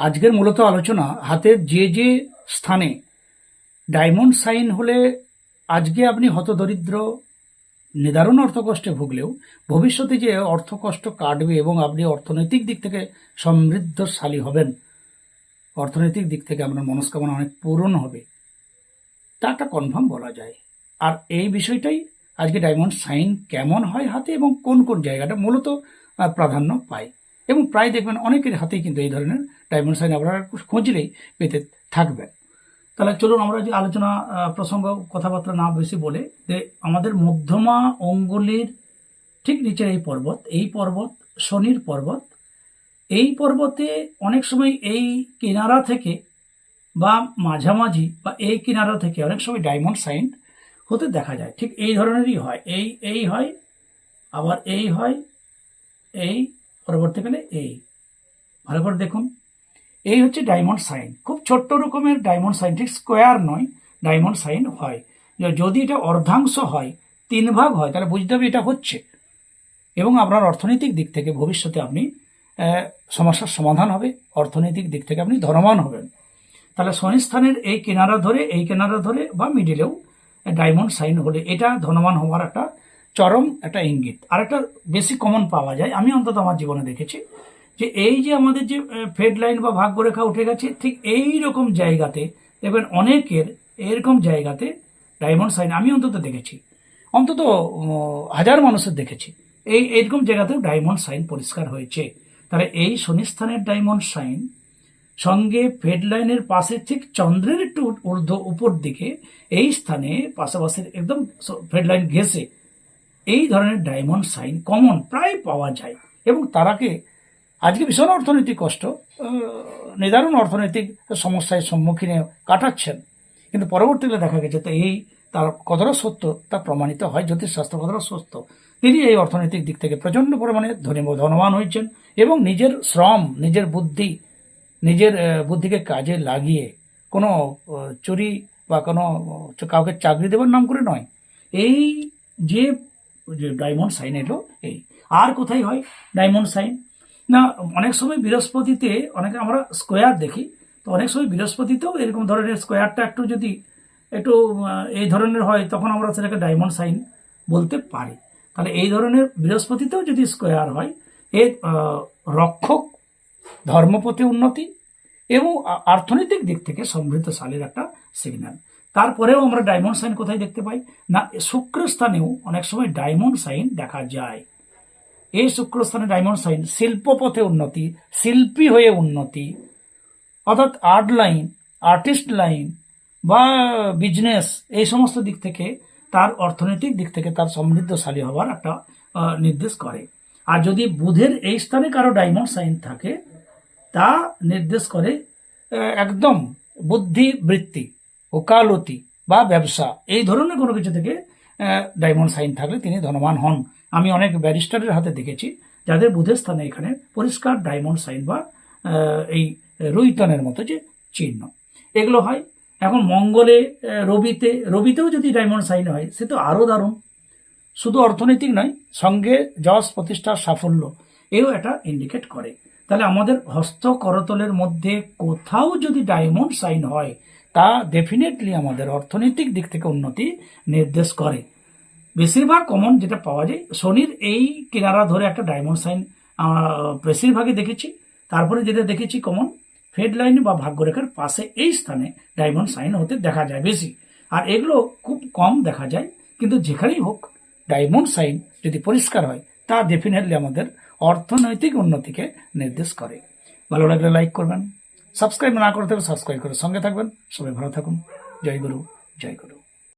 আজকের মূলত আলোচনা হাতের যে যে স্থানে ডায়মন্ড সাইন হলে আজকে আপনি হতদরিদ্র, নিদারুণ অর্থকষ্টে ভুগলেও ভবিষ্যতে যে অর্থকষ্ট কাটবে এবং আপনি অর্থনৈতিক দিক থেকে সমৃদ্ধশালী হবেন, অর্থনৈতিক দিক থেকে আপনার মনস্কামনা অনেক পূরণ হবে তা একটা কনফার্ম বলা যায়। আর এই বিষয়টাই আজকে ডায়মন্ড সাইন কেমন হয় হাতে এবং কোন কোন জায়গাটা মূলত প্রাধান্য পায়। এবং প্রায় দেখবেন অনেকের হাতেই কিন্তু এই ধরনের ডায়মন্ড সাইন আপনারা খুঁজলেই পেতে থাকবেন তাহলে চলুন আমরা যে আলোচনা প্রসঙ্গ, কথাবার্তা না বেশি বলে, যে আমাদের মধ্যমা অঙ্গুলির ঠিক নিচে এই পর্বত এই পর্বত শনির পর্বত, এই পর্বতে অনেক সময় এই কিনারা থেকে বা মাঝামাঝি বা এই কিনারা থেকে অনেক সময় ডায়মন্ড সাইন হতে দেখা যায়। ঠিক এই ধরনেরই হয়। এই এই হয়, আবার এই হয়, এই, পরবর্তীকালে এই। ভালো করে দেখুন। এই হচ্ছে ডায়মন্ড সাইন খুব ছোট্ট রকমের ডায়মন্ড সাইন ঠিক স্কোয়ার নয় ডায়মন্ড সাইন হয়। যদি এটা অর্ধাংশ হয়, তিন ভাগ হয়, তাহলে বুঝতে হবে এটা হচ্ছে। এবং আপনার অর্থনৈতিক দিক থেকে ভবিষ্যতে আপনি সমস্যার সমাধান হবে, অর্থনৈতিক দিক থেকে আপনি ধনবান হবেন। তাহলে শনিস্থানের এই কিনারা ধরে, এই কেনারা ধরে বা মিডিলেও ডায়মন্ড সাইন হলে এটা ধনবান হওয়ার একটা চরম একটা ইঙ্গিত। আর একটা বেশি কমন পাওয়া যায়, আমি অন্তত আমার জীবনে দেখেছি। যে এই যে আমাদের যে ফেড লাইন বা ভাগ্যরেখা উঠে গেছে, ঠিক এই রকম জায়গাতে, দেখবেন অনেকের এরকম জায়গাতে ডায়মন্ড সাইন আমি অন্তত দেখেছি। অন্তত হাজার মানুষের দেখেছি। এই এইরকম জায়গাতেও ডায়মন্ড সাইন পরিষ্কার হয়েছে। তাহলে এই শনিস্থানের ডায়মন্ড সাইন সঙ্গে ফেড লাইনের পাশে ঠিক চন্দ্রের একটু ঊর্ধ্ব উপর দিকে এই স্থানে পাশাপাশি একদম ফেড লাইন ঘেসে এই ধরনের ডায়মন্ড সাইন কমন প্রায় পাওয়া যায়। এবং তারাকে আজকে ভীষণ অর্থনৈতিক কষ্ট নিদারুণ অর্থনৈতিক সমস্যায় সম্মুখীনে কাটাচ্ছেন। কিন্তু পরবর্তীকালে দেখা গেছে তো এই তার কতটা সত্য তা প্রমাণিত হয় জ্যোতিষশাস্ত্র কতটা সত্য। তিনি এই অর্থনৈতিক দিক থেকে প্রচণ্ড পরিমাণে ধনী, ধনবান হয়েছেন এবং নিজের শ্রম, নিজের বুদ্ধি, নিজের বুদ্ধিকে কাজে লাগিয়ে কোনো চুরি বা কোনো কাউকে চাকরি দেওয়ার নাম করে নয়। এই যে ডায়মন্ড সাইন এলো, এই, আর কোথায় হয় ডায়মন্ড সাইন না, অনেক সময় বৃহস্পতিতে অনেকে আমরা স্কোয়ার দেখি, তো অনেক সময় বৃহস্পতিতেও এরকম ধরনের স্কোয়ারটা একটু যদি একটু এই ধরনের হয়, তখন আমরা সেটাকে ডায়মন্ড সাইন বলতে পারি। তাহলে এই ধরনের বৃহস্পতিতেও যদি স্কোয়ার হয়, এর রক্ষক ধর্মপথে উন্নতি এবং অর্থনৈতিক দিক থেকে সমৃদ্ধশালীর একটা সিগন্যাল তারপরেও আমরা ডায়মন্ড সাইন কোথায় দেখতে পাই? না, শুক্র স্থানেও অনেক সময় ডায়মন্ড সাইন দেখা যায়। এই শুক্রস্থানে ডায়মন্ড সাইন শিল্পপথে উন্নতি, শিল্পী হয়ে উন্নতি, অর্থাৎ আর্ট লাইন আর্টিস্ট লাইন বা বিজনেস এই সমস্ত দিক থেকে তার অর্থনৈতিক দিক থেকে তার সমৃদ্ধশালী হওয়ার একটা নির্দেশ করে। আর যদি বুধের এই স্থানে কারও ডায়মন্ড সাইন থাকে, তা নির্দেশ করে একদম বুদ্ধি, বৃত্তি, ওকালতি বা ব্যবসা, এই ধরনের কোনো কিছু থেকে ডায়মন্ড সাইন থাকলে তিনি ধনবান হন। আমি অনেক ব্যারিস্টারের হাতে দেখেছি, যাদের বুধের স্থানে এখানে পরিষ্কার ডায়মন্ড সাইন বা এই রুইতনের মতো যে চিহ্ন। এগুলো হয়, এখন মঙ্গলে রবিতে, রবিতেও যদি ডায়মন্ড সাইন হয়, সে তো আরও দারুণ। শুধু অর্থনৈতিক নয়, সঙ্গে যশ প্রতিষ্ঠার সাফল্য, এও এটা ইন্ডিকেট করে। তাহলে আমাদের হস্ত করতলের মধ্যে কোথাও যদি ডায়মন্ড সাইন হয়, তা ডেফিনেটলি আমাদের অর্থনৈতিক দিক থেকে উন্নতি নির্দেশ করে। বেশিরভাগ কমন যেটা পাওয়া যায়, শনির এই কিনারা ধরে একটা ডায়মন্ড সাইন আমরা বেশিরভাগই দেখেছি। তারপরে যেটা দেখেছি কমন ফেড লাইন বা ভাগ্যরেখার পাশে এই স্থানে ডায়মন্ড সাইন হতে দেখা যায় বেশি। আর এগুলো খুব কম দেখা যায়, কিন্তু যেখানেই হোক ডায়মন্ড সাইন যদি পরিষ্কার হয়, তা ডেফিনেটলি আমাদের অর্থনৈতিক উন্নতিকে নির্দেশ করে। ভালো লাগলে লাইক করবেন সাবস্ক্রাইব না করতে হবে সাবস্ক্রাইব করে সঙ্গে থাকবেন। সবাই ভালো থাকুন। জয় গুরু জয় গুরু।